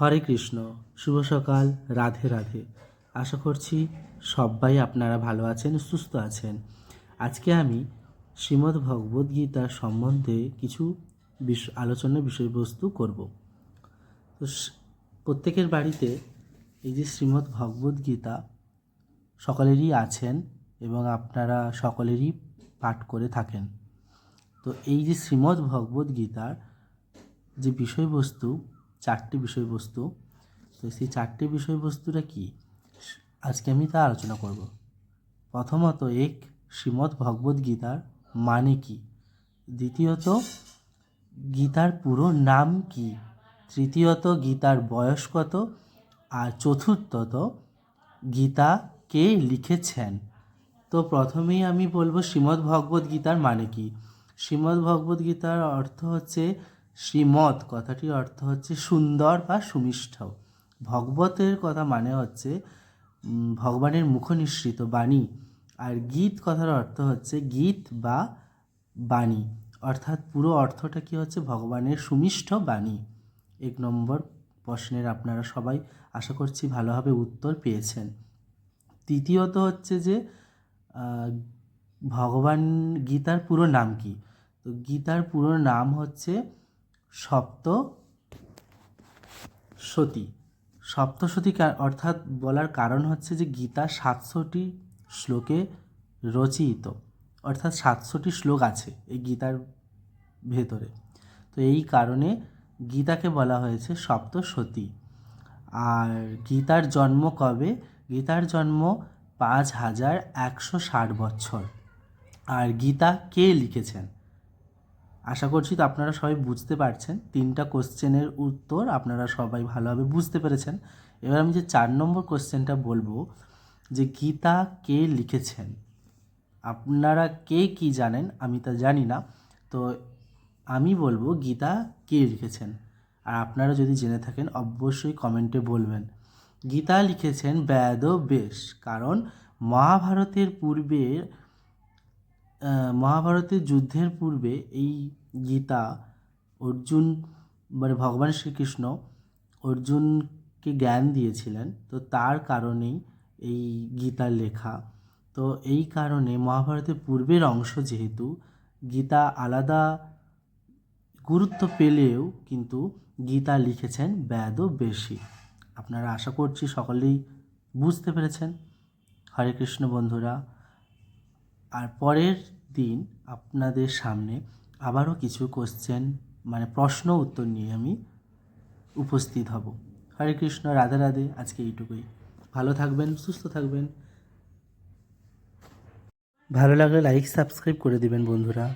হরে কৃষ্ণ, শুভ সকাল, রাধে রাধে। আশা করছি সবাই আপনারা ভালো আছেন, সুস্থ আছেন। আজকে আমি শ্রীমদ্ ভগবদ্ গীতার সম্বন্ধে কিছু বিষ আলোচনার বিষয়বস্তু করব। তো প্রত্যেকের বাড়িতে এই যে শ্রীমদ্ ভগবদ্ গীতা সকলেরই আছেন এবং আপনারা সকলেরই পাঠ করে থাকেন। তো এই যে শ্রীমদ্ ভগবদ্ গীতার যে বিষয়বস্তু চারটি বিষয়বস্তু। তো সেই চারটি বিষয়বস্তুটা কি? আজকে আমি তা আলোচনা করব। প্রথমত এক, শ্রীমদ্ ভগবদ্ গীতার মানে কি? দ্বিতীয়ত, গীতার পুরো নাম কি? তৃতীয়ত, গীতার বয়স কত? আর চতুর্থত, গীতা কে লিখেছেন? তো প্রথমেই আমি বলব শ্রীমদ্ গীতার মানে কি? শ্রীমদ্ গীতার অর্থ হচ্ছে শ্রীমৎ কথাটির অর্থ হচ্ছে সুন্দর বা সুমিষ্ঠ ভগবতের কথা মানে হচ্ছে ভগবানের মুখনিসৃত বাণী। আর গীত কথার অর্থ হচ্ছে গীত বা বাণী। অর্থাৎ পুরো অর্থটা কি হচ্ছে? ভগবানের সুমিষ্ঠ বাণী। এক নম্বর প্রশ্নের আপনারা সবাই আশা করছি ভালোভাবে উত্তর পেয়েছেন। তৃতীয়ত হচ্ছে যে ভগবান গীতার পুরো নাম কি? তো গীতার পুরো নাম হচ্ছে সপ্ত সতী। সপ্তশতী অর্থাৎ বলার কারণ হচ্ছে যে গীতা সাতশোটি শ্লোকে রচিত। অর্থাৎ সাতশোটি শ্লোক আছে এই গীতার ভেতরে। তো এই কারণে গীতাকে বলা হয়েছে সপ্তশতী আর গীতার জন্ম কবে? গীতার জন্ম পাঁচ হাজার একশো ষাট বছর আর গীতা কে লিখেছেন? আশা করছি তো আপনারা সবাই বুঝতে পারছেন। তিনটা কোশ্চেনের উত্তর আপনারা সবাই ভালোভাবে বুঝতে পেরেছেন। এবার আমি যে চার নম্বর কোশ্চেনটা বলব, যে গীতা কে লিখেছেন? আপনারা কে কি জানেন আমি তা জানি না। তো আমি বলব, গীতা কে লিখেছেন? আর আপনারা যদি জেনে থাকেন, অবশ্যই কমেন্টে বলবেন। গীতা লিখেছেন ব্যাদ বেশ, কারণ মহাভারতের পূর্বে মহাভারতের যুদ্ধের পূর্বে এই গীতা অর্জুন মানে ভগবান শ্রীকৃষ্ণ অর্জুনকে জ্ঞান দিয়েছিলেন তো তার কারণেই এই গীতা লেখা তো এই কারণে মহাভারতের পূর্বের অংশ যেহেতু গীতা আলাদা গুরুত্ব পেলেও কিন্তু গীতা লিখেছেন ব্যাদ বেশি। আপনারা আশা করছি সকলেই বুঝতে পেরেছেন। হরে কৃষ্ণ বন্ধুরা, আর পরের দিন আপনাদের সামনে আবারও কিছু কোশ্চেন মানে প্রশ্ন উত্তর নিয়ে আমি উপস্থিত হব। হরে কৃষ্ণ, রাধে রাধে, আজকে এইটুকুই। ভালো থাকবেন, সুস্থ থাকবেন। ভালো লাগলে লাইক সাবস্ক্রাইব করে দিবেন বন্ধুরা।